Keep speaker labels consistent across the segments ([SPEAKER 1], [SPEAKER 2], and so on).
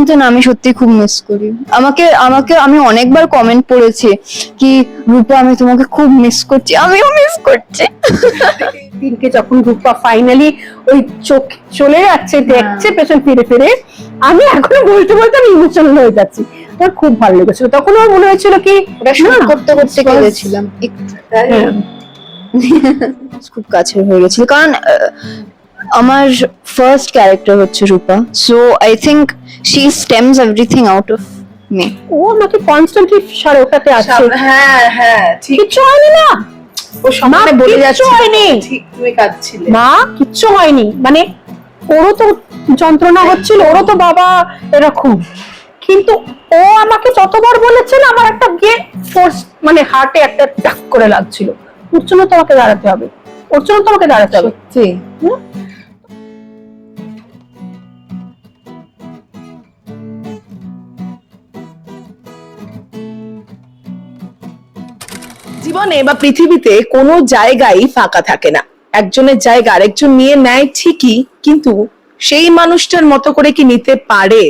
[SPEAKER 1] কিন্তু না আমি সত্যি খুব মিস করি। আমাকে আমাকে আমি অনেকবার কমেন্ট পড়েছি কি রূপা আমি তোমাকে খুব মিস করছি আমিও মিস করছি।
[SPEAKER 2] দিনকে যখন রূপা ফাইনালি ওই চোখ চলে যাচ্ছে দেখছে পেছন ফিরে ফিরে আমি এখনও বলতে বলতে আমি ইমোশনাল হয়ে যাচ্ছি। আমার খুব ভালো লেগেছিল। তখন আমার মনে হয়েছিল কি
[SPEAKER 1] করতে করতে একটু
[SPEAKER 2] হ্যাঁ,
[SPEAKER 1] খুব কাছের হয়ে গেছিল। কারণ আমার ফার্স্ট ক্যারেক্টার হচ্ছে Rupa. So I think she stems everything out of me
[SPEAKER 2] ও আমাকে কনস্ট্যান্টলি সারা ওটাতে আছে
[SPEAKER 3] হ্যাঁ হ্যাঁ ঠিক।
[SPEAKER 2] কিচ্ছু হয়নি না?
[SPEAKER 3] ও সমানে বলে
[SPEAKER 2] কিচ্ছু
[SPEAKER 3] যাচ্ছে
[SPEAKER 2] হয়নি।
[SPEAKER 3] ঠিক তুমি কাঁদছিলে।
[SPEAKER 2] মা কিচ্ছু হয়নি। মানে ওরও তো যন্ত্রণা হচ্ছিল ওরও তো বাবা এরকম। কিন্তু ও আমাকে যতবার বলেছে না আমার একটা গিয়ে ফোর্স মানে হার্টে একটা টাক করে লাগছিল। ওর জন্য তোমাকে দাঁড়াতে হবে। ওর জন্য তোমাকে দাঁড়াতে হবে।
[SPEAKER 3] সত্যি? জীবনে বা পৃথিবীতে কোনো জায়গায় ফাঁকা থাকে না। একজনের জায়গা আরেকজন নিয়ে নেয় ঠিকই, কিন্তু সেই মানুষটার মতো করে কি নিতে পারে?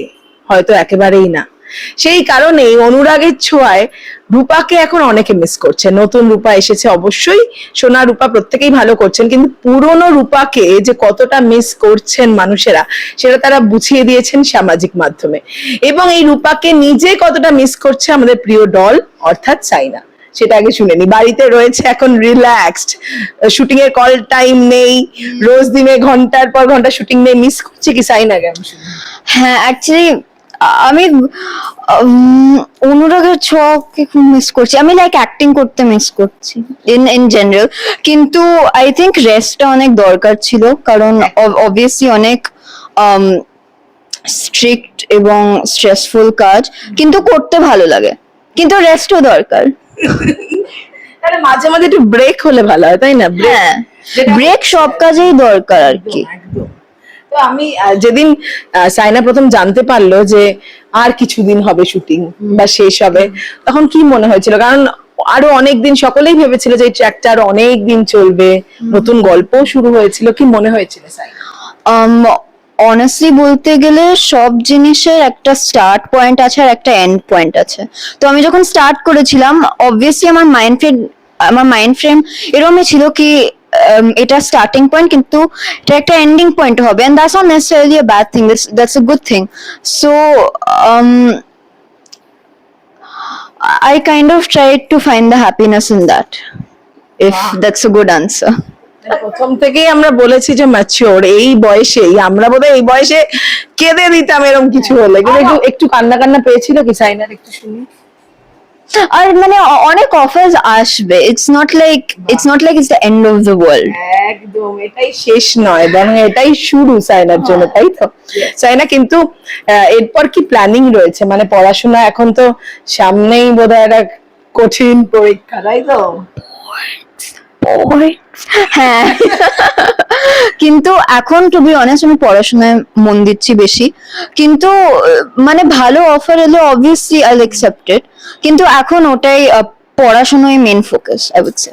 [SPEAKER 3] হয়তো একেবারেই না। সেই কারণে অনুরাগের ছোঁয়ায় রূপাকে এখন অনেকে মিস করছে নতুন রূপা এসেছে অবশ্যই, সোনা রূপা প্রত্যেকেই ভালো করছেন, কিন্তু পুরনো রূপাকে যে কতটা মিস করছেন মানুষেরা, সেটা তারা বুঝিয়ে দিয়েছেন সামাজিক মাধ্যমে। এবং এই রূপাকে নিজে কতটা মিস করছে আমাদের প্রিয় ডল, অর্থাৎ সাইনা। সেটা আগে শুনে নি বাড়িতে রয়েছে এখন রিল্যাক্সড শুটিং এর কল টাইম নেই। রোজ দিনে ঘণ্টার পর ঘণ্টা শুটিং নেই। মিস করছে কি সাইনাকে আমি
[SPEAKER 1] হ্যাঁ অ্যাকচুয়ালি আমি অনুরাগের ছোঁয়াকে খুব মিস করছি। আমি লাইক অ্যাক্টিং করতে মিস করছি ইন ইন জেনারেল কিন্তু আই থিঙ্ক রেস্টটা অনেক দরকার ছিল। কারণ অবভিয়াসলি অনেক স্ট্রিক্ট এবং স্ট্রেসফুল কাজ। কিন্তু করতে ভালো লাগে। কিন্তু রেস্টও দরকার।
[SPEAKER 3] তাহলে মাঝে মাঝে একটু ব্রেক হলে ভালো হয় তাই না? ব্রেক
[SPEAKER 1] হ্যাঁ। ব্রেক সব কাজেই দরকার আর কি।
[SPEAKER 3] তো আমি যেদিন সাইনা প্রথম জানতে পারল যে আর কিছুদিন হবে শুটিং বা শেষ হবে তখন কি মনে হয়েছিল? কারণ আরও অনেক দিন সকলেই ভেবেছিল যে এই ট্র্যাকটা আরও অনেক দিন চলবে নতুন গল্পও শুরু হয়েছিল কি মনে হয়েছিল সাইনা?
[SPEAKER 1] অনেস্টলি বলতে গেলে সব জিনিসের একটা স্টার্ট পয়েন্ট আছে আর একটা এন্ড পয়েন্ট আছে। তো আমি যখন স্টার্ট করেছিলাম অবভিয়াসলি আমার মাইন্ড ফ্রেম আমার মাইন্ড ফ্রেম এরকমই ছিল কি এটা স্টার্টিং পয়েন্ট কিন্তু এটা একটা এন্ডিং পয়েন্ট হবে and that's not necessarily a bad thing that's a good thing so I kind of tried to find the happiness in that, if that's a good answer.
[SPEAKER 3] প্রথম থেকেই আমরা বলেছি যে mature এই বয়সেই আমরা বোধহয় এই বয়সে কেঁদে দিতাম এরকম কিছু হলে। কিন্তু একটু একটু কান্না কান্না পেয়েছিল কি? সাইনার একটু শুনি।
[SPEAKER 1] আর মানে অনেক অফার্স আসবে। It's not like it's not like it's the end of the world
[SPEAKER 3] একদম এটাই শেষ নয় বরং এটাই শুরু সাইনার জন্য তাই তো? সাইনা কিন্তু এরপর কি প্ল্যানিং রয়েছে? মানে পড়াশোনা এখন তো সামনেই বোধহয় একটা কঠিন পরীক্ষা তাই তো?
[SPEAKER 1] হ্যাঁ। কিন্তু এখন টু বি অনেস্ট আমি পড়াশোনায় মন দিচ্ছি বেশি। কিন্তু মানে ভালো অফার এলে অবভিয়াসলি আই অ্যাকসেপ্টেড কিন্তু এখন ওটাই আহ, পড়াশোনায় main focus I would say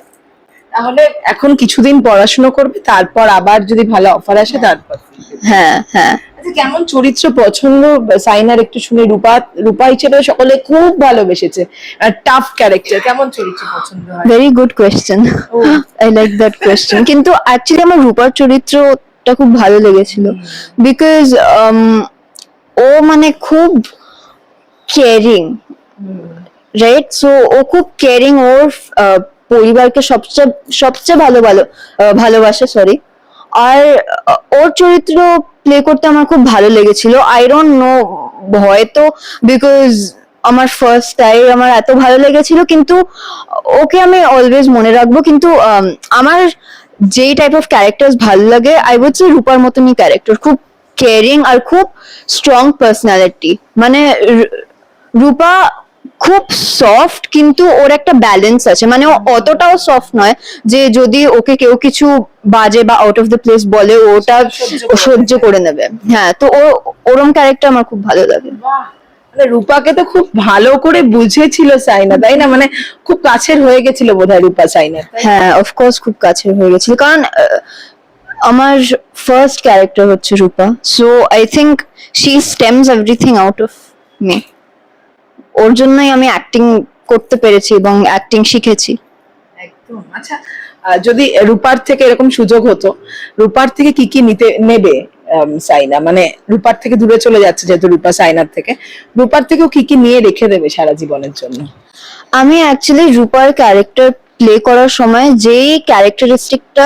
[SPEAKER 3] তাহলে এখন কিছুদিন পড়াশোনা করবে তারপর আবার যদি ভালো অফার আসে তারপর।
[SPEAKER 1] হ্যাঁ হ্যাঁ।
[SPEAKER 3] আচ্ছা কেমন চরিত্র পছন্দ? সাইনার একটু শুনি রূপা রূপা হিসেবে সকলে খুব ভালোবেসেছে। টাফ ক্যারেক্টার কেমন চরিত্র পছন্দ হয়?
[SPEAKER 1] Very good question I like that question কিন্তু অ্যাকচুয়ালি আমার রূপার চরিত্রটা খুব ভালো লেগেছিল। বিকজ ও মানে খুব কেয়ারিং রাইট সো ও খুব কেয়ারিং ওর পরিবারকে সবচেয়ে সবচেয়ে ভালো ভালো ভালোবাসে সরি আর ওর চরিত্র প্লে করতে আমার খুব ভালো লেগেছিল। আই ডোন্ট নো হয়তো বিকজ আমার ফার্স্ট টাইম আমার এত ভালো লেগেছিল, কিন্তু ওকে আমি অলওয়েজ মনে রাখব, কিন্তু আমার যেই টাইপ অফ ক্যারেক্টার ভালো লাগে আই সে রূপার মতনই ক্যারেক্টার খুব কেয়ারিং আর খুব স্ট্রং পার্সোনালিটি মানে রূপা খুব সফট কিন্তু ওর একটা ব্যালেন্স আছে। মানে ও অতটাও সফট নয় যে যদি ওকে কেউ কিছু বাজে বা আউট অফ দ্য প্লেস বলে ওটা
[SPEAKER 3] সহ্য করে
[SPEAKER 1] নেবে। হ্যাঁ তো ও ওরম ক্যারেক্টার আমার খুব ভালো লাগে।
[SPEAKER 3] মানে রূপাকে তো খুব ভালো করে বুঝেছিল সাইনা তাই না? মানে খুব কাছের হয়ে গেছিল বোধহয় রূপা সাইনার তাই?
[SPEAKER 1] হ্যাঁ অফকোর্স খুব কাছের হয়ে গেছিল। কারণ আমার ফার্স্ট ক্যারেক্টার হচ্ছে Rupa. So I think she stems everything out of me ওর জন্যই আমি অ্যাক্টিং করতে পেরেছি এবং অ্যাক্টিং শিখেছি।
[SPEAKER 3] একদম। আচ্ছা যদি রূপার থেকে এরকম সুযোগ হতো রূপার থেকে কি কি নিতে নেবে সাইনা? মানে রূপার থেকে দূরে চলে যাচ্ছে যেহেতু রূপা সাইনার থেকে। রূপার থেকেও কি কি নিয়ে রেখে দেবে সারা জীবনের জন্য?
[SPEAKER 1] আমি অ্যাকচুয়ালি রূপার ক্যারেক্টার প্লে করার সময় যেই ক্যারেক্টারিস্টিকটা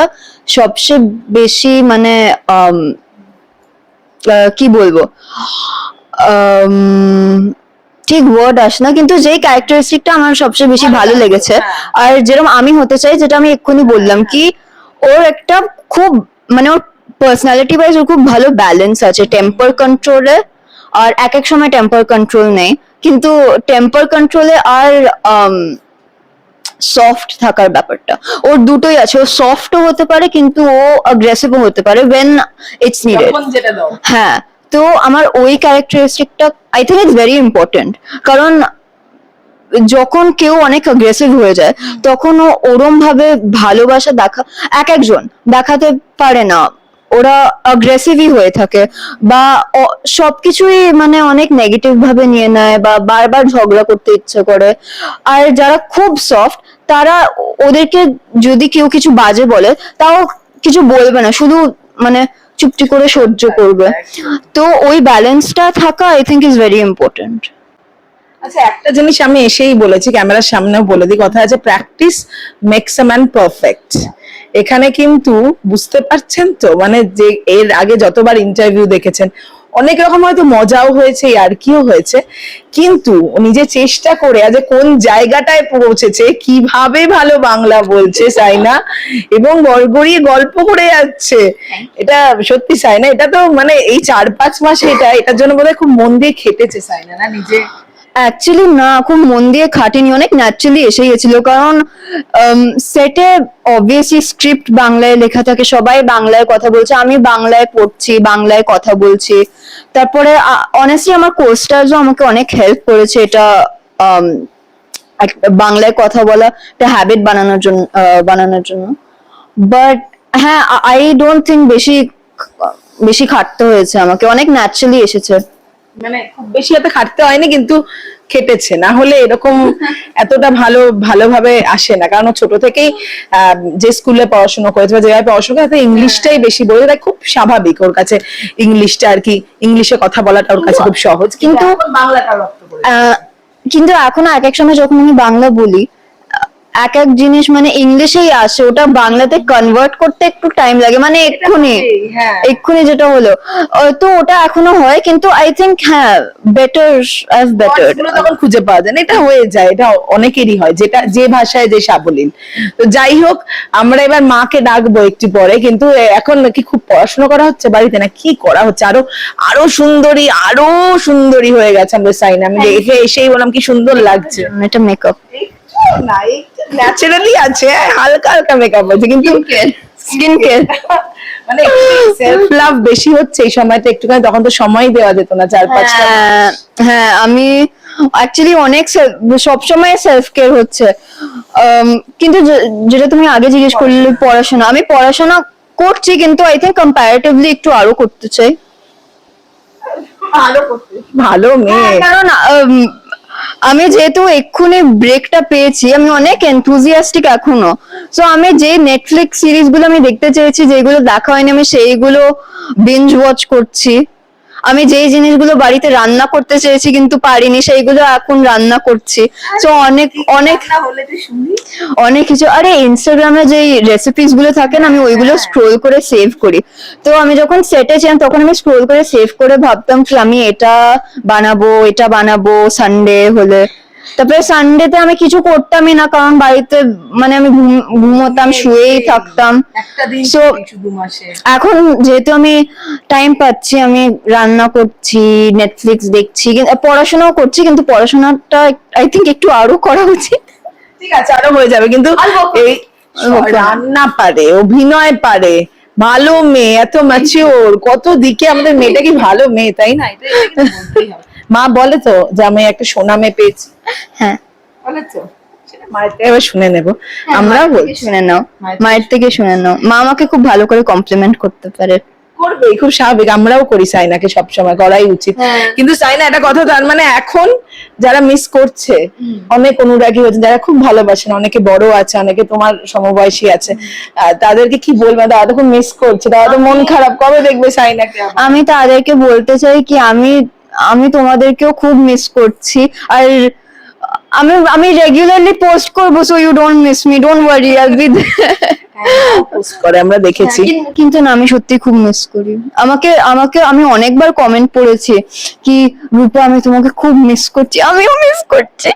[SPEAKER 1] সবচেয়ে বেশি মানে কি বলব? ঠিক ওয়ার্ড আসে না কিন্তু যেই ক্যারেক্টারিস্টিকটা আমার সবচেয়ে বেশি ভালো লেগেছে আর যেরকম আমি হতে চাই যেটা আমি এক্ষুনি বললাম কি ওর একটা খুব মানে ওর পার্সোনালিটি ওয়াইজ ওর খুব ভালো ব্যালেন্স আছে। টেম্পার কন্ট্রোলে আর এক এক সময় টেম্পার কন্ট্রোল নেই কিন্তু টেম্পার কন্ট্রোলে আর সফট থাকার ব্যাপারটা। ওর দুটোই আছে। ও সফটও হতে পারে কিন্তু ও অ্যাগ্রেসিভও হতে পারে ওয়েন ইটস নিডেড হ্যাঁ তো আমার ওই ক্যারেক্টারিস্টিকটা I think it's very important কারণ যখন কেউ অনেক অ্যাগ্রেসিভ হয়ে যায়, তখন ও ওরম ভাবে ভালোবাসা দেখা, এক একজন দেখাতে পারে না। ওরা অ্যাগ্রেসিভই হয়ে থাকে বা সবকিছুই মানে অনেক নেগেটিভ ভাবে নিয়ে নেয় বা বারবার ঝগড়া করতে ইচ্ছে করে। আর যারা খুব সফট তারা ওদেরকে যদি কেউ কিছু বাজে বলে, তাও কিছু বলবে না। শুধু মানে চুপটি করে সহ্য করবে। তো ওই ব্যালেন্সটা থাকা I think is very important
[SPEAKER 3] আচ্ছা একটা জিনিস আমি এসেই বলেছি ক্যামেরার সামনেও বলে দিই কথা আছে practice makes a man perfect এখানে কিন্তু বুঝতে পারছেন তো? মানে যে এর আগে যতবার ইন্টারভিউ দেখেছেন অনেক রকম হয়তো মজাও হয়েছে আর কিও হয়েছে, কিন্তু নিজে চেষ্টা করে আজ কোন জায়গাটায় পৌঁছেছে, কীভাবে ভালো বাংলা বলছে সাইনা এবং গড়গড়িয়ে গল্প করে যাচ্ছে, এটা সত্যি সাইনা, এটা তো মানে এই চার পাঁচ মাসে এটা, এটার জন্য বোধহয় খুব মন দিয়ে খেটেছে সাইনা না নিজে
[SPEAKER 1] অ্যাকচুয়ালি না, খুব মন দিয়ে খাটেনি, অনেক ন্যাচারালি এসে গেছিল। কারণ সেটে অবভিয়াসলি স্ক্রিপ্ট বাংলায় লেখা থাকে, সবাই বাংলায় কথা বলছে, আমি বাংলায় পড়ছি, বাংলায় কথা বলছি। তারপরে অনেস্টলি আমার কোস্টারও আমাকে অনেক হেল্প করেছে এটা বাংলায় কথা বলা, একটা হ্যাবিট বানানোর জন্য বানানোর জন্য। বাট হ্যাঁ আই ডোন্ট থিঙ্ক বেশি বেশি খাটতে হয়েছে আমাকে, অনেক ন্যাচারালি এসেছে।
[SPEAKER 3] মানে খুব বেশি হাতে খাটতে হয়নি কিন্তু খেটেছে। না হলে এরকম এতটা ভালো ভালোভাবে আসে না। কারণ ছোট থেকেই যে স্কুলে পড়াশোনা করেছে বা যেভাবে পড়াশোনা করে ইংলিশটাই বেশি বলে তাই খুব স্বাভাবিক ওর কাছে ইংলিশটা আর কি ইংলিশে কথা বলাটা ওর কাছে খুব সহজ। কিন্তু
[SPEAKER 1] কিন্তু-
[SPEAKER 3] এখন বাংলাটা রপ্ত
[SPEAKER 1] কিন্তু এখন এক এক সময় যখন আমি বাংলা বলি এক এক জিনিস মানে ইংলিশেই আসে ওটা বাংলাতে কনভার্ট করতে একটু টাইম লাগে মানে এক্ষুনি
[SPEAKER 3] হ্যাঁ।
[SPEAKER 1] এক্ষুনি যেটা হলো। তো ওটা এখনও হয় কিন্তু আই থিঙ্ক হ্যাঁ বেটার অ্যাজ বেটার
[SPEAKER 3] তখন খুঁজে পাওয়া যায় না এটা হয়ে যায় এটা অনেকেরই হয় যেটা যে ভাষায় যে সাবলীল। তো যাই হোক আমরা এবার মাকে ডাকবো একটু পরে কিন্তু এখন নাকি খুব পড়াশোনা করা হচ্ছে বাড়িতে না কি করা হচ্ছে? আরও আরও সুন্দরী আরও সুন্দরী হয়ে গেছে আমরা সাইন। আমি দেখে এসেই বললাম কি সুন্দর লাগছে।
[SPEAKER 1] এটা মেকআপ
[SPEAKER 3] না ন্যাচারালি আছে হালকা হালকা মেকআপ আছে কিন্তু
[SPEAKER 1] স্কিন কেয়ার
[SPEAKER 3] মানে সেলফ লাভ বেশি হচ্ছে এই সময়টা একটুখানি তখন তো সময় দেওয়া যেত না চার পাঁচটা।
[SPEAKER 1] হ্যাঁ হ্যাঁ আমি অ্যাকচুয়ালি অনেক সব সময় সেলফ কেয়ার হচ্ছে। কিন্তু যেটা তুমি আগে জিজ্ঞেস করলে পড়াশোনা। আমি পড়াশোনা করছি কিন্তু আই থিঙ্ক কম্পারেটিভলি একটু আরও করতে চাই।
[SPEAKER 3] ভালো মেয়ে।
[SPEAKER 1] কারণ উম, আমি যেহেতু এক্ষুনি ব্রেকটা পেয়েছি, আমি অনেক এনথুজিয়াস্টিক এখনও। সো আমি যে নেটফ্লিক্স সিরিজগুলো আমি দেখতে চেয়েছি, যেগুলো দেখা হয়নি, আমি সেইগুলো বিঞ্জ ওয়াচ করছি। আমি যেই জিনিসগুলো বাড়িতে রান্না করতে চেয়েছি কিন্তু পারিনি সেইগুলো এখন রান্না করছি। তো অনেক অনেক অনেক কিছু আরে ইনস্টাগ্রামে যেই রেসিপিসগুলো থাকে না আমি ওইগুলো স্ক্রোল করে সেভ করি। তো আমি যখন সেটে ছিলাম তখন আমি স্ক্রোল করে সেভ করে ভাবতাম কি আমি এটা বানাবো এটা বানাবো সানডে হলে। তারপরে সানডেতে আমি কিছু করতামই না কারণ বাড়িতে মানে আমি ঘুম- ঘুমোতাম শুয়েই থাকতাম। এখন যেহেতু আমি টাইম পাচ্ছি আমি রান্না করছি নেটফ্লিক্স দেখছি পড়াশোনাও করছি কিন্তু পড়াশোনাটা আই থিঙ্ক একটু আরও করা উচিত।
[SPEAKER 3] ঠিক আছে আরও হয়ে যাবে কিন্তু এই রান্না পারে অভিনয় পারে ভালো মেয়ে এত ম্যাচিওর কত দিকে আমাদের মেয়েটা কি ভালো মেয়ে তাই না? মা বলে তো যে আমি একটা সোনা মেয়ে পেয়েছি।
[SPEAKER 1] হ্যাঁ।
[SPEAKER 3] বলে তো মায়ের থেকে শুনে নেব।
[SPEAKER 1] হ্যাঁ,
[SPEAKER 3] আমরাও বলছি।
[SPEAKER 1] শুনে নাও।
[SPEAKER 3] মায়ের
[SPEAKER 1] মায়ের থেকে শুনে নাও। মা আমাকে খুব ভালো করে কমপ্লিমেন্ট করতে পারে।
[SPEAKER 3] করবে খুব স্বাভাবিক। আমরাও করি সাইনাকে সবসময় করাই উচিত।
[SPEAKER 1] হ্যাঁ।
[SPEAKER 3] কিন্তু সাইনা একটা কথা তার মানে এখন যারা মিস করছে অনেক অনুরাগী হয়েছে যারা খুব ভালোবাসেন অনেকে বড় আছে অনেকে তোমার সমবয়সী আছে আহ, তাদেরকে কি বলবে? তারা তো খুব মিস করছে তারা তো মন খারাপ। কবে দেখবে সাইনাকে? আবার?
[SPEAKER 1] আমি তাদেরকে বলতে চাই কি আমি আমি তোমাদেরকেও খুব মিস করছি। আর আমি আমি রেগুলারলি পোস্ট করব so you don't miss me don't worry I be
[SPEAKER 3] post করে আমরা দেখেছি।
[SPEAKER 1] কিন্তু না আমি সত্যি খুব মিস করি। আমাকে আমাকে আমি অনেকবার কমেন্ট পড়েছি কি রূপা আমি তোমাকে খুব মিস করছি আমিও মিস করছি।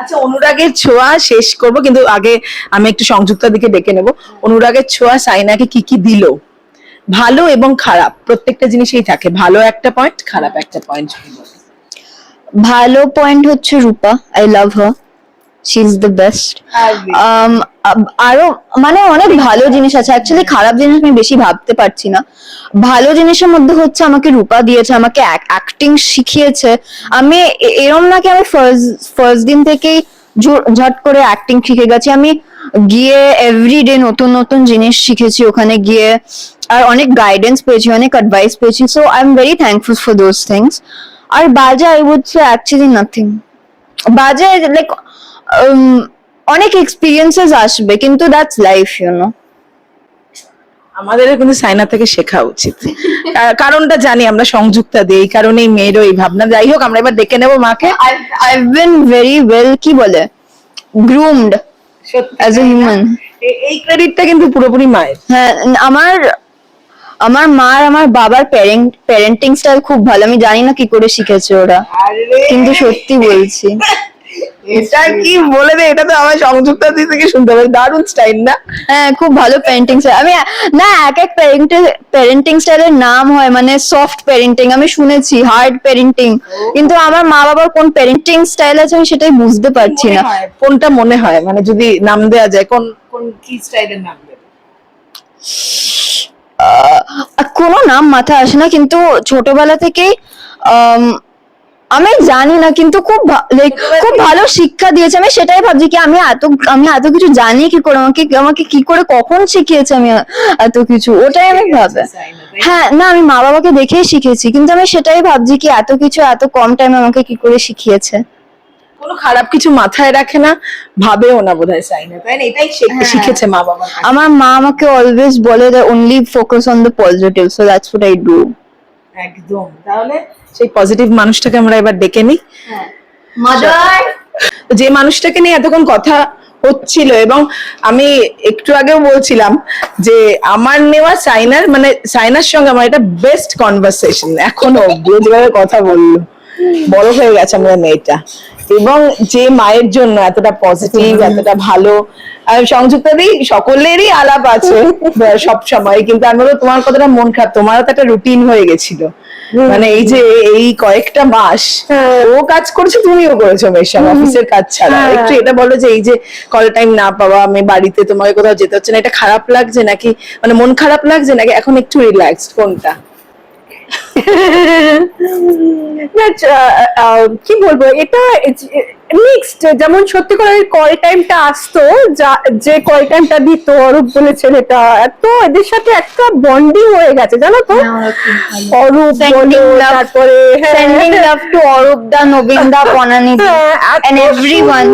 [SPEAKER 3] আচ্ছা অনুরাগের ছোঁয়া শেষ করব কিন্তু আগে আমি একটু সংযুক্তার দিকে ডেকে নেব। অনুরাগের ছোঁয়া সাইনাকে কি কি দিল? ভালো এবং খারাপ প্রত্যেকটা জিনিসেই থাকে। ভালো একটা পয়েন্ট খারাপ একটা পয়েন্ট
[SPEAKER 1] ভালো পয়েন্ট হচ্ছে Rupa I love her she is the best আরও মানে অনেক ভালো জিনিস আছে। অ্যাকচুয়ালি খারাপ জিনিস আমি বেশি ভাবতে পারছি না। ভালো জিনিসের মধ্যে হচ্ছে আমাকে রূপা দিয়েছে আমাকে অ্যাক্টিং শিখিয়েছে। আমি এরম না কি আমি ফার্স্ট ফার্স্ট দিন থেকেই ঝট করে অ্যাক্টিং শিখে গেছি। আমি গিয়ে এভরিডে নতুন নতুন জিনিস শিখেছি ওখানে গিয়ে আর অনেক গাইডেন্স পেয়েছি অনেক অ্যাডভাইস পেয়েছি so I am very thankful for those things আর বাজে I would say actually nothing বাজে লাইক অনেক এক্সপিরিয়েন্সেস আসবে কিন্তু দ্যাটস লাইফ ইউ নো
[SPEAKER 3] আমাদের কিন্তু সাইনা থেকে শেখা উচিত। কারণটা জানি আমরা সংযুক্তা দিই এই কারণেই মেয়েরও এই ভাবনা। যাই হোক আমরা এবার দেখে নেব মাকে।
[SPEAKER 1] I've been ভেরি ওয়েল কি বলে? groomed. As
[SPEAKER 3] এ হিউম্যান এই ক্রেডিটটা কিন্তু পুরোপুরি মায়ের।
[SPEAKER 1] হ্যাঁ আমার আমার মা আর আমার বাবার প্যারেন্ট প্যারেন্টিং স্টাইল খুব ভালো। আমি জানি না কি করে শিখেছে ওরা। কিন্তু সত্যি বলছি।
[SPEAKER 3] এটা কি বলে দে এটা তো আমার সংযুক্তা দি থেকে শুনতে হবে দারুণ স্টাইল না?
[SPEAKER 1] হ্যাঁ খুব ভালো প্যারেন্টিং স্টাইল আমি না এক এক প্যারেন্টিং স্টাইলের নাম হয় মানে সফট প্যারেন্টিং আমি শুনেছি হার্ড প্যারেন্টিং কিন্তু আমার মা বাবার কোন প্যারেন্টিং স্টাইল আছে আমি সেটাই বুঝতে পারছি না।
[SPEAKER 3] কোনটা মনে হয়? মানে যদি নাম দেয়া যায় কোন কোন কি স্টাইলের নাম দেবে?
[SPEAKER 1] কোনো নাম মাথায় আসে না কিন্তু ছোটবেলা থেকেই আম, জানি না কিন্তু খুব খুব ভালো শিক্ষা দিয়েছে। আমি সেটাই ভাবছি কি আমি এত আমি এত কিছু জানি কি করে আমাকে আমাকে কি করে কখন শিখিয়েছে আমি এত কিছু? ওটাই আমি ভাবে। হ্যাঁ না আমি মা বাবাকে দেখেই শিখেছি কিন্তু আমি সেটাই ভাবছি কি এত কিছু এত কম টাইমে আমাকে কি করে শিখিয়েছে।
[SPEAKER 3] কোনো খারাপ কিছু মাথায় রাখে না ভাবেও না সাইনা তাই না? এটাই
[SPEAKER 1] হ্যাঁ।
[SPEAKER 3] শিখেছে মা বাবা
[SPEAKER 1] আমার মা আমাকে অলওয়েজ বলে only focus on the positive so that's what I do
[SPEAKER 3] একদম। তাহলে সেই পজিটিভ মানুষটাকে আমরা এবার ডেকে নিই।
[SPEAKER 1] মাদার
[SPEAKER 3] যে মানুষটাকে নিয়ে এতক্ষণ কথা হচ্ছিল এবং আমি একটু আগেও বলছিলাম যে আমার নেওয়া সাইনার মানে সাইনার সঙ্গে আমার এটা বেস্ট কনভারসেশন এখনও যেভাবে কথা বলল। বড় হয়ে গেছে আমরা মেয়েটা। এবং যে মায়ের জন্য এতটা পজিটিভ এতটা ভালো আর সকলেরই আলাপ আছে। সব সময়। কিন্তু আমি বলব তোমার কতটা মন খারাপ তোমারও তো একটা রুটিন হয়ে গেছিল। মানে এই যে এই কয়েকটা মাস ও কাজ করেছে তুমিও করেছ সঙ্গে অফিসের কাজ ছাড়া।
[SPEAKER 2] হ্যাঁ।
[SPEAKER 3] একটু এটা বলো যে এই যে কল টাইম না পাওয়া আমি বাড়িতে তোমাকে কোথাও যেতে হচ্ছে না এটা খারাপ লাগছে নাকি? মানে মন খারাপ লাগছে নাকি? এখন একটু রিল্যাক্সড কোনটা?
[SPEAKER 2] কি বলব? এটা মিক্সড যেমন সত্যি করে কল টাইমটা আসতো যা- যে কল টাইমটা দিত অরূপ বলে ছেলেটা এত এদের সাথে একটা বন্ডিং হয়ে গেছে জানো তো? অরূপ বলো,
[SPEAKER 1] love-
[SPEAKER 2] তারপরে হ্যাঁ,
[SPEAKER 1] sending love to Arup da Nabin da পনানি
[SPEAKER 2] হ্যাঁ,
[SPEAKER 1] and everyone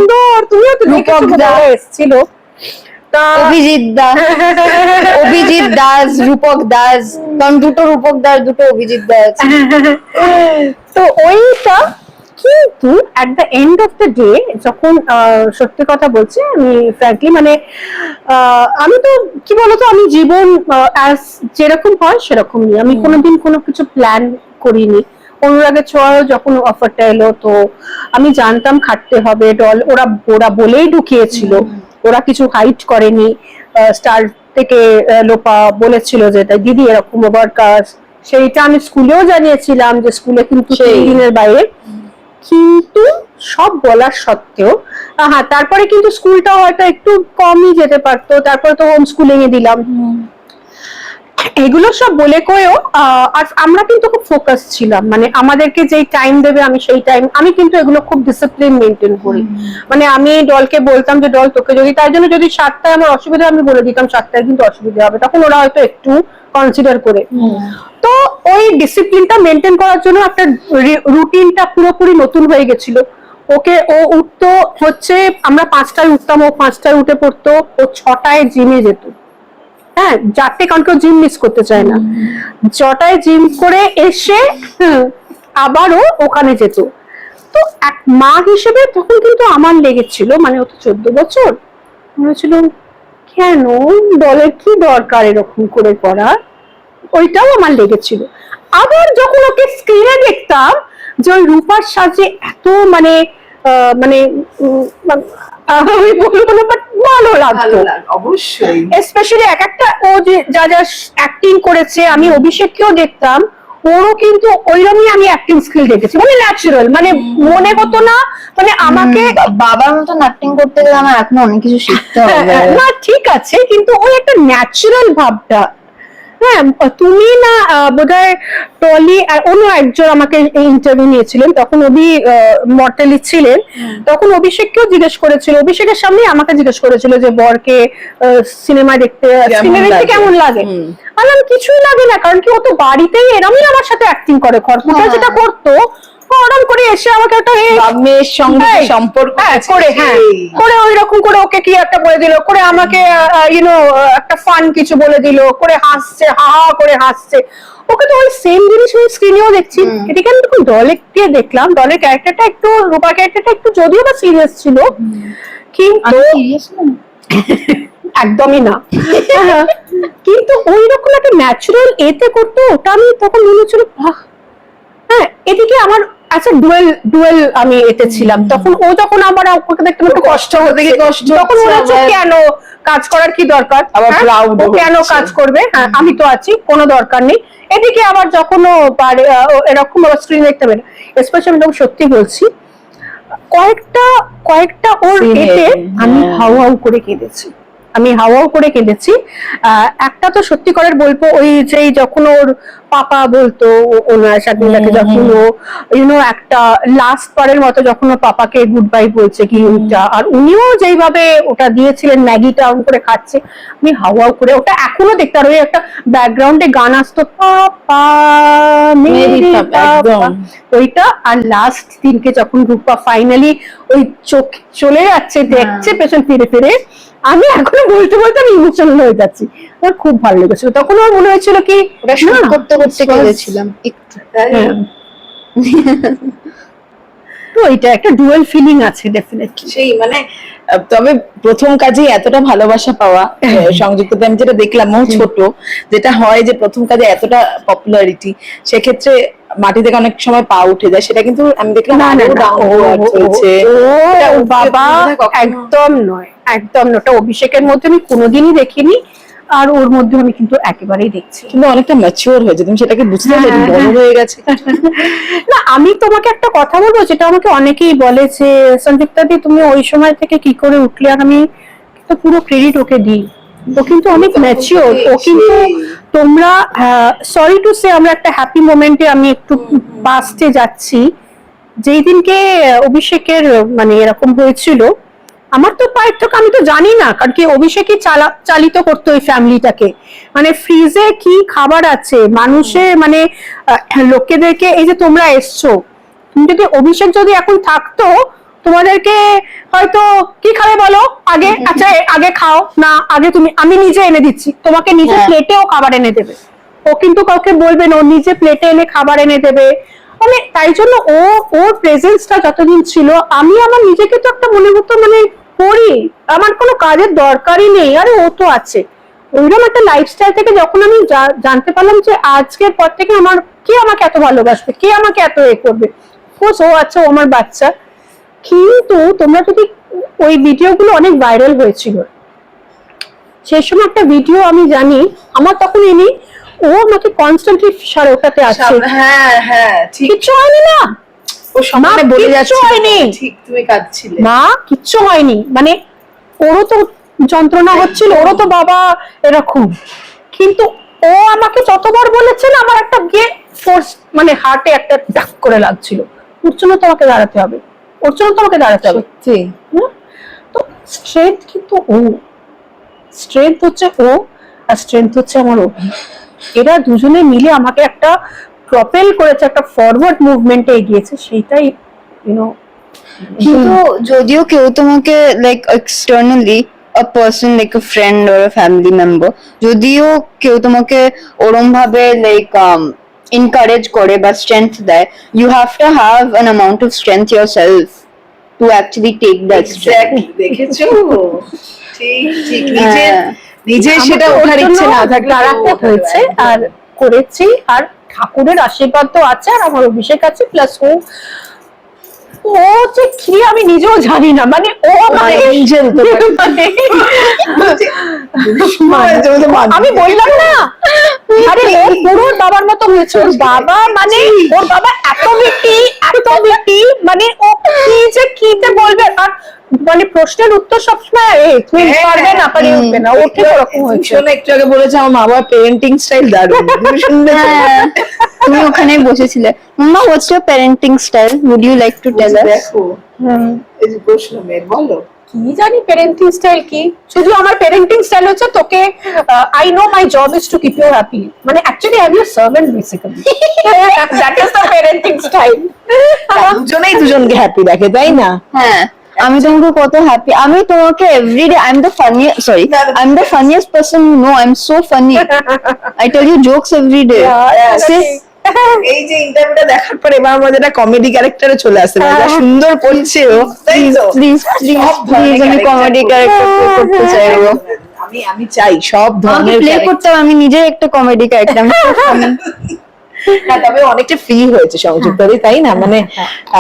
[SPEAKER 2] তুমিও তো দেখেছ
[SPEAKER 1] রূপক দা।
[SPEAKER 2] এসেছিল?
[SPEAKER 1] অভিজিৎ দা। অভিজিৎ দাস রূপক দাস। কারণ দুটো রূপক দাস দুটো অভিজিৎ দাস
[SPEAKER 2] তো ওইটা কিন্তু at the end of the day যখন সত্যি কথা বলছি আমি ফ্র্যাঙ্কলি মানে আমি তো কি বলতো আমি জীবন অ্যাজ যেরকম হয় সেরকমই আমি কোনোদিন কোনো কিছু প্ল্যান করিনি। অনুরাগের ছোঁয়াও যখন অফারটা এলো তো আমি জানতাম খাটতে হবে ডল ওরা ওরা বলেই ঢুকিয়েছিল। ওরা কিছু হাইট করেনি। স্টার থেকে লোপা বলেছিল যে তাই দিদি এরকম ওভার কাজ। সেইটা আমি স্কুলেও জানিয়েছিলাম যে স্কুলে কিন্তু সেই। দিনের বাইরে। কিন্তু সব বলার সত্ত্বেও হ্যাঁ তারপরে কিন্তু স্কুলটা হয়তো একটু কমই যেতে পারতো। তারপরে তো হোম স্কুলিং এ দিলাম এগুলো সব বলে কয়েও আর আমরা কিন্তু খুব ফোকাস ছিলাম। মানে আমাদেরকে যেই টাইম দেবে আমি সেই টাইম আমি কিন্তু এগুলো খুব ডিসিপ্লিন মেনটেন করি। মানে আমি ডলকে বলতাম যে ডল তোকে যদি তার জন্য যদি সাতটায় আমার অসুবিধা আমি বলে দিতাম সাতটায় কিন্তু অসুবিধা হবে। তখন ওরা হয়তো একটু কনসিডার করে। তো ওই ডিসিপ্লিনটা মেনটেন করার জন্য একটা রুটিনটা পুরোপুরি নতুন হয়ে গেছিল। ওকে ও উঠতো হচ্ছে আমরা পাঁচটায় উঠতাম ও পাঁচটায় উঠে পড়তো ও ছটায় জিমে যেত। হ্যাঁ চারটে কারণ কেউ জিম মিস করতে চায় না। ছটায় জিম করে এসে আবারও ওখানে যেত। তো এক মা হিসেবে তখন কিন্তু আমার লেগেছিল মানে ও তো চোদ্দ বছর। মনে ছিল কেন? দলের কি দরকার এরকম করে করার? ওইটাও আমার লেগেছিল। আবার যখন ওকে স্ক্রিনে দেখতাম যে ওই রূপার সাজে এত মানে মানে আমি বলব না বাট ভালো লাগতো।
[SPEAKER 3] অবশ্যই।
[SPEAKER 2] স্পেশালি এক একটা ও যে যা যা অ্যাক্টিং করেছে আমি অভিষেককেও দেখতাম ওরও কিন্তু ওইরকমই আমি অ্যাক্টিং স্কিল দেখেছি মানে ন্যাচারাল মানে মনে হতো না মানে আমাকে
[SPEAKER 1] বাবার মতো অ্যাক্টিং করতে গেলে আমার এখনও অনেক কিছু শিখতে
[SPEAKER 2] হ্যাঁ,
[SPEAKER 1] হবে।
[SPEAKER 2] হ্যাঁ, না ঠিক আছে কিন্তু ওই একটা ন্যাচারাল ভাবটা হ্যাঁ তুমি না বোধহয় টলি আর অন্য একজন আমাকে ইন্টারভিউ নিয়েছিলেন তখন অভি মর্টালি ছিলেন। তখন অভিষেককেও জিজ্ঞেস করেছিল অভিষেকের সামনে আমাকে জিজ্ঞেস করেছিল যে বরকে সিনেমা দেখতে সিনেমা দেখতে কেমন লাগে? আমি কিছুই লাগে না কারণ কি ও তো বাড়িতেই এরমই আমার সাথে অ্যাক্টিং করে। খড়কুটা
[SPEAKER 1] হ্যাঁ।
[SPEAKER 2] যেটা করতো ওরম করে এসে আমাকে একটা
[SPEAKER 3] মেয়ের সঙ্গে
[SPEAKER 2] হ্যাঁ,
[SPEAKER 3] সম্পর্ক
[SPEAKER 2] হ্যাঁ, করে হ্যাঁ করে ওই রকম করে ওকে কি একটা বলে দিল করে আমাকে ইউনো একটা ফান কিছু বলে দিল করে হাসছে হা হা করে হাসছে। ওকে তো ওই সেম জিনিস আমি স্ক্রিনেও দেখছি। এদিকে আমি যখন দলেকে দেখলাম দলের ক্যারেক্টারটা একটু রূপা ক্যারেক্টারটা একটু যদিও বা সিরিয়াস ছিল কিন্তু একদমই না। কিন্তু ওই রকম একটা ন্যাচুরাল এতে করতো ওটা আমি তখন মনে হচ্ছিল বাহ হ্যাঁ এদিকে আমার আচ্ছা ডুয়েল ডুয়েল আমি এতে ছিলাম। তখন ও যখন আমার ওকে দেখতে একটু কষ্ট হতে
[SPEAKER 3] কষ্ট
[SPEAKER 2] তখন কেন কাজ করার কি দরকার?
[SPEAKER 3] আবার
[SPEAKER 2] হ্যাঁ? কেন কাজ করবে? হ্যাঁ আমি তো আছি কোনো দরকার নেই। এদিকে আবার যখন ও এরকম স্ক্রিন দেখতে পারে স্পেশালি আমি সত্যি বলছি কয়েকটা কয়েকটা ওর এতে আমি
[SPEAKER 3] হ্যাঁ।
[SPEAKER 2] হাউ হাউ করে কেঁদেছি। আমি হাওয়াও করে কেঁদেছি। আহ, একটা তো সত্যি করে বলব ওই যেই যখন ওর পাপা বলতো ও- ওনার শাকিলাকে যখন ও ইউনো একটা লাস্ট বারের মতো যখন ওর পাপাকে গুড বাই বলছে কি ওইটা আর উনিও যেইভাবে ওটা দিয়েছিলেন ম্যাগিটা অন করে খাচ্ছে আমি হাওয়াও করে ওটা এখনও দেখতে আর ওই একটা ব্যাকগ্রাউন্ডে গান আসতো পাপা। ওইটা আর লাস্ট দিনকে যখন রূপা ফাইনালি ওই চোখ চলে যাচ্ছে দেখছে পেছন ফিরে ফিরে আমি এখনও বলতে বলতে আমি ইমোশনাল হয়ে যাচ্ছি। আমার খুব ভালো লেগেছিল। তখন আমার মনে হয়েছিল কি
[SPEAKER 1] করতে করতে কেঁদেছিলাম একটু
[SPEAKER 2] হ্যাঁ। তো এটা একটা ডুয়েল ফিলিং আছে ডেফিনেটলি
[SPEAKER 3] সেই মানে তবে প্রথম কাজে এতটা ভালোবাসা পাওয়া সংযুক্ততে আমি যেটা দেখলাম ও ছোট যেটা হয় যে প্রথম কাজে এতটা পপুলারিটি সেক্ষেত্রে মাটি থেকে অনেক সময় পা উঠে যায় সেটা কিন্তু আমি দেখলাম
[SPEAKER 2] বাবা একদম নয় একদম নয়। ওটা অভিষেকের মধ্যে আমি কোনোদিনই দেখিনি। আর ওর মধ্যে আমি কিন্তু একেবারেই দেখছি।
[SPEAKER 3] কিন্তু অনেকটা ম্যাচিওর হয়েছে তুমি সেটাকে বুঝতে
[SPEAKER 2] হ্যাঁ,
[SPEAKER 3] বড়
[SPEAKER 2] হ্যাঁ।
[SPEAKER 3] হয়ে গেছে।
[SPEAKER 2] না আমি তোমাকে একটা কথা বলব যেটা আমাকে অনেকেই বলে যে সঞ্জুক্তা দি তুমি ওই সময় থেকে কি করে উঠলে? আর আমি তো পুরো ক্রেডিট ওকে দিই। ও কিন্তু অনেক ম্যাচিওর ও কিন্তু তোমরা সরি টু সে আমরা একটা হ্যাপি মোমেন্টে আমি একটু পাস্টে যাচ্ছি। যেই দিনকে অভিষেকের মানে এরকম হয়েছিল আমার তো পায়ের থেকে আমি তো জানি না কারণ কি অভিষেকই চালা চালিত করতো ওই ফ্যামিলিটাকে মানে ফ্রিজে কি খাবার আছে? মানুষে মানে লোকেদেরকে এই যে তোমরা এসছো তুমি যদি অভিষেক যদি এখন থাকতো তোমাদেরকে হয়তো কি খাবে বলো? আগে? আচ্ছা আগে খাও। না আগে তুমি আমি নিজে এনে দিচ্ছি। তোমাকে নিজে
[SPEAKER 1] হ্যাঁ।
[SPEAKER 2] প্লেটেও খাবার এনে দেবে। ও কিন্তু কাউকে বলবে না ও নিজে প্লেটে এনে খাবার এনে দেবে। মানে তাই জন্য ও ওর প্রেজেন্সটা যতদিন ছিল আমি আমার নিজেকে তো একটা মনে হতো মানে করি আমার কোনো কাজের দরকারই নেই। আরে ও তো আছে। ওইরকম একটা লাইফস্টাইল থেকে যখন আমি জানতে পারলাম যে আজকের পর থেকে আমার কে আমাকে এত ভালোবাসবে কে আমাকে এত এ করবে? কোর্স ও আচ্ছা ও আমার বাচ্চা। কিন্তু তোমরা যদি ওই ভিডিওগুলো অনেক ভাইরাল হয়েছিল সেই সময় একটা ভিডিও আমি জানি আমার তখন এনি ও আমাকে কনস্ট্যান্টলি সাড়ে ওটাতে আছে
[SPEAKER 3] হ্যাঁ হ্যাঁ ঠিক।
[SPEAKER 2] কিচ্ছু হয়নি না?
[SPEAKER 3] ও সমানে
[SPEAKER 2] মা,
[SPEAKER 3] বলে যাচ্ছে। ঠিক তুমি কাঁদছিলে।
[SPEAKER 2] না কিচ্ছু হয়নি। মানে ওরও তো যন্ত্রণা হচ্ছিল ওরও তো বাবা এরকম। কিন্তু ও আমাকে যতবার বলেছে আমার একটা গিয়ে ফোর্স মানে হার্টে একটা টাক করে লাগছিল। ওর জন্য তোমাকে দাঁড়াতে হবে। ওর জন্য তোমাকে দাঁড়াতে হবে? তো স্ট্রেংথ কিন্তু ও। স্ট্রেংথ হচ্ছে ও আর স্ট্রেংথ হচ্ছে আমার অভি। এরা দুজনে মিলে আমাকে একটা প্রপেল করেছে একটা ফরওয়ার্ড মুভমেন্টে এগিয়েছে সেইটাই ইউনো
[SPEAKER 1] কিন্তু যদিও কেউ তোমাকে like externally a person like a friend or a family member যদিও কেউ তোমাকে ওরম ভাবে লাইক এনকারেজ করে বা স্ট্রেংথ দেয় you have to have an amount of strength yourself to actually take that
[SPEAKER 3] exactly দেখেছ? ঠিক ঠিক নিজে
[SPEAKER 1] হ্যাঁ।
[SPEAKER 3] নিজে সেটা ওঠার ইচ্ছে না থাকলে
[SPEAKER 2] দাঁড়াতে হয়েছে আর করেছি আর ঠাকুরের আশীর্বাদ তো আছে আর আমার অভিষেক আছে প্লাস ও ও যে কি আমি নিজেও জানি না মানে ও মানে
[SPEAKER 3] তো
[SPEAKER 2] মানে
[SPEAKER 3] মানতে।
[SPEAKER 2] আমি বললাম না আরে ও পুরো বাবার মতো হয়েছে ওর বাবা মানে ওর বাবা এত বিটি এত বিটি মানে ও কি যে কি যে বলবে? আর মানে প্রশ্নের উত্তর সবসময় এই তুমি
[SPEAKER 3] হ্যাঁ,
[SPEAKER 2] পারবে না পারি উঠবে না। ওরকম হয়েছে।
[SPEAKER 3] শোনো একটু আগে বলেছে আমার মা বাবা পেরেন্টিং স্টাইল দারুণ। তুমি
[SPEAKER 1] হ্যাঁ, তুমি ওখানে বসেছিলে। Mama what's your parenting style would you like to tell us
[SPEAKER 3] দেখো এই যে প্রশ্ন মেয়ের বলো।
[SPEAKER 2] কি জানি প্যারেন্টিং স্টাইল কি? শুধু আমার প্যারেন্টিং স্টাইল হচ্ছে তোকে I know my job is to keep you happy মানে actually I am your servant basically that is the parenting style
[SPEAKER 3] দুজনেই দুজনকে হ্যাপি রাখে তাই না?
[SPEAKER 1] হ্যাঁ। আমি তোমাকে কত হ্যাপি আমি তোমাকে everyday I am the funniest sorry I am the funniest person you know I am so funny I tell you jokes everyday
[SPEAKER 3] এই যে ইন্টারভিউটা দেখার পর এবার আমাদের একটা কমেডি ক্যারেক্টারে চলে আসছে যা সুন্দর করছে ও।
[SPEAKER 1] প্লিজ প্লিজ
[SPEAKER 3] সব
[SPEAKER 1] প্লিজ আমি কমেডি ক্যারেক্টার করতে চাইব
[SPEAKER 3] আমি আমি চাই সব ধরনের
[SPEAKER 1] প্লে
[SPEAKER 3] করতাম
[SPEAKER 1] করতে আমি নিজে একটা কমেডি ক্যারেক্টার
[SPEAKER 3] না, তবে অনেকটা ফ্রি হয়েছে সংযুক্ত তাই না? মানে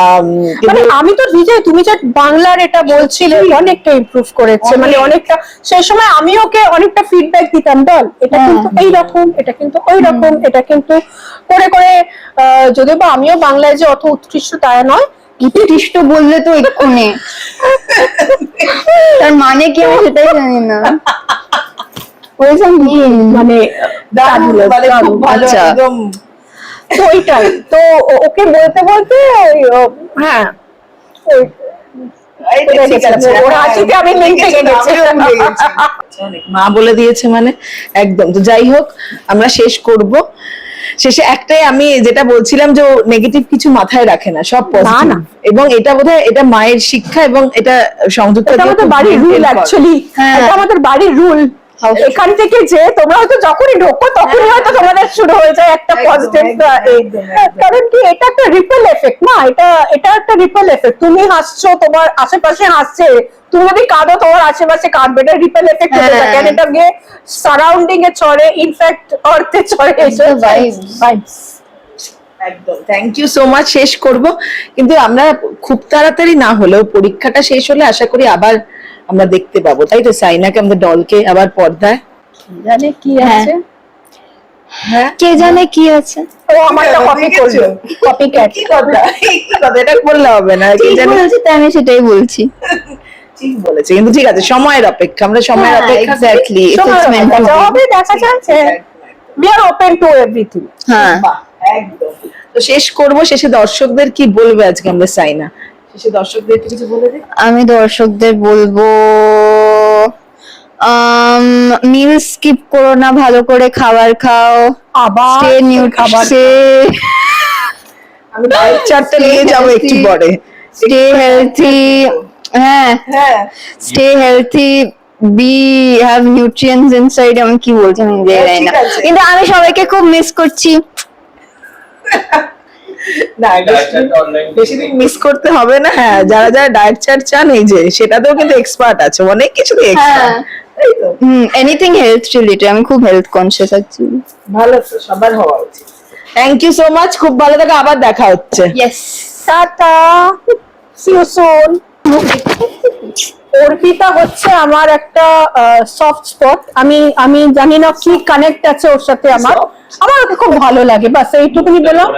[SPEAKER 3] আম,
[SPEAKER 2] মানে আমি তো নিজে তুমি যে বাংলার এটা বলছিলে অনেকটা ইমপ্রুভ করেছে মানে অনেকটা সেই সময় আমি ওকে অনেকটা ফিডব্যাক দিতাম বল এটা
[SPEAKER 1] হ্যাঁ,
[SPEAKER 2] কিন্তু এই রকম এটা কিন্তু ওই রকম এটা কিন্তু করে করে যদিও বা আমিও বাংলায় যে অত উৎকৃষ্ট তা নয়
[SPEAKER 1] উৎকৃষ্ট বললে তো এক্ষুনি। তার মানে কি আমি সেটাই জানি না?
[SPEAKER 2] মানে
[SPEAKER 3] দারুণ, মানে খুব ভালো
[SPEAKER 1] আচ্ছা।
[SPEAKER 3] একদম
[SPEAKER 2] তো ওইটাই। তো ওকে বলতে বলতে ওই, হ্যাঁ।
[SPEAKER 3] হ্যাঁ। মা বলে দিয়েছে মানে একদম। তো যাই হোক আমরা শেষ করব। শেষে একটাই আমি যেটা বলছিলাম যে নেগেটিভ কিছু মাথায় রাখে না সব পজিটিভ
[SPEAKER 2] না।
[SPEAKER 3] এবং এটা বোধহয় এটা মায়ের শিক্ষা এবং এটা সংযুক্ত
[SPEAKER 2] আমাদের বাড়ির রুল অ্যাকচুয়ালি
[SPEAKER 1] হ্যাঁ।
[SPEAKER 2] এটা আমাদের বাড়ির রুল এখান থেকে যে তোমরা হয়তো যখনই ঢোকো তখনই হয়তো তোমাদের শুরু হয়ে যায় একটা পজিটিভ। কারণ কি এটা একটা রিপেল এফেক্ট না? এটা এটা একটা রিপেল এফেক্ট তুমি হাসছো তোমার আশেপাশে হাসছে তুমি যদি কাঁদো তোমার আশেপাশে কাঁদবে। এটা রিপেল এফেক্ট হতে
[SPEAKER 1] হ্যাঁ।
[SPEAKER 2] থাকে আর এটা গিয়ে সারাউন্ডিং এ চড়ে ইনফ্যাক্ট অর্থে চড়ে এসে ভাইবস
[SPEAKER 3] একদম। থ্যাংক ইউ সো মাচ শেষ করব। কিন্তু আমরা খুব তাড়াতাড়ি না হলেও পরীক্ষাটা শেষ হলে আশা করি আবার আমরা দেখতে পাবো। তাই তো সাইনাকে আমাদের দলকে আবার পর্দায়?
[SPEAKER 2] জানে কি
[SPEAKER 1] হ্যাঁ।
[SPEAKER 2] আছে?
[SPEAKER 3] হ্যাঁ?
[SPEAKER 1] কে জানে কি আছে?
[SPEAKER 2] ও আমারটা কপি করবে কপি ক্যাট
[SPEAKER 3] কি কথা? কি কথা? এটা বললে হবে না। কে
[SPEAKER 1] ঠিক
[SPEAKER 3] জানে?
[SPEAKER 1] তাই আমি সেটাই বলছি।
[SPEAKER 3] ঠিক বলেছে। কিন্তু ঠিক আছে সময়ের অপেক্ষা। আমরা সময়ের
[SPEAKER 1] হ্যাঁ,
[SPEAKER 3] অপেক্ষা
[SPEAKER 2] দেখা হবে। দেখা যাচ্ছে। We are open to everything
[SPEAKER 1] হ্যাঁ।
[SPEAKER 3] একদম। তো শেষ করব। শেষে দর্শকদের কি বলবে আজকে আমরা সাইনা? শেষে দর্শকদের একটু কিছু বলে দে
[SPEAKER 1] আমি দর্শকদের বলব মিল স্কিপ করো না ভালো করে খাবার খাও।
[SPEAKER 2] আবার খাবার
[SPEAKER 3] আমি ডায়েট নিয়ে যাব একটু পরে।
[SPEAKER 1] স্টে হেলথি হ্যাঁ।
[SPEAKER 3] হ্যাঁ।
[SPEAKER 1] Stay healthy be have nutrients inside আমি কি বলছি আমি
[SPEAKER 3] হ্যাঁ,
[SPEAKER 1] জানি না। কিন্তু আমি সবাইকে খুব মিস করছি।
[SPEAKER 3] না বেশি দিন মিস করতে হবে। না হ্যাঁ যারা যারা ডায়েট চার্ট চান এই যে সেটাতেও কিন্তু এক্সপার্ট আছে অনেক এক্সপার্ট
[SPEAKER 1] হ্যাঁ। হুম এনিথিং হেলথ রিলেটেড আমি খুব হেলথ কনসিয়াস অ্যাকচুয়ালি
[SPEAKER 3] ভালো তো সবার হওয়া উচিত। থ্যাংক ইউ সো মাচ খুব ভালো থাকো আবার দেখা হচ্ছে।
[SPEAKER 1] Yes
[SPEAKER 2] tata. See you soon Arpita হচ্ছে আমার একটা সফট স্পট আমি আমি জানি না কি কানেক্ট আছে ওর সাথে আমার। আমার ওকে খুব ভালো লাগে বাস এইটুকুনি বললাম।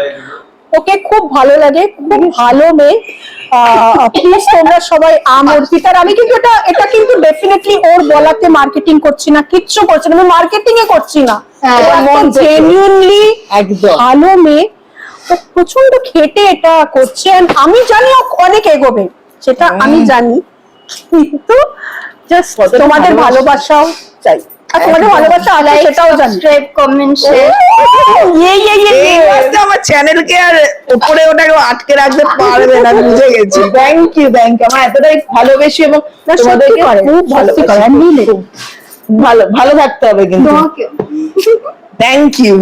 [SPEAKER 2] ওকে খুব ভালো লাগে খুব ভালো মেয়ে। প্লিজ তোমরা সবাই আম অর্পিতার আমি কিন্তু এটা এটা কিন্তু ডেফিনেটলি ওর বলাতে মার্কেটিং করছি না কিচ্ছু করছি না আমি মার্কেটিং এ করছি না।
[SPEAKER 1] হ্যাঁ,
[SPEAKER 2] জেনুইনলি ভালো মেয়ে। ও প্রচণ্ড খেটে এটা করছে আমি জানি অনেক এগোবে সেটা আমি জানি। কিন্তু জাস্ট তোমাদের
[SPEAKER 3] ভালোবাসা।
[SPEAKER 2] ভালোবাসাও চাই। তোমাদের ভালোবাসা আছে সেটাও জানি।
[SPEAKER 1] সাবস্ক্রাইব কমেন্ট
[SPEAKER 2] ইয়ে ইয়ে ইয়ে
[SPEAKER 3] এই আমার চ্যানেলকে আর উপরে ওটাকে আটকে রাখতে পারবে না বুঝে গেছি। থ্যাংক ইউ থ্যাংক ইউ আমার এতটাই ভালোবেসি এবং তোমাদেরকে খুব
[SPEAKER 2] করে,
[SPEAKER 3] ভালো ভালো থাকতে হবে কিন্তু। Thank you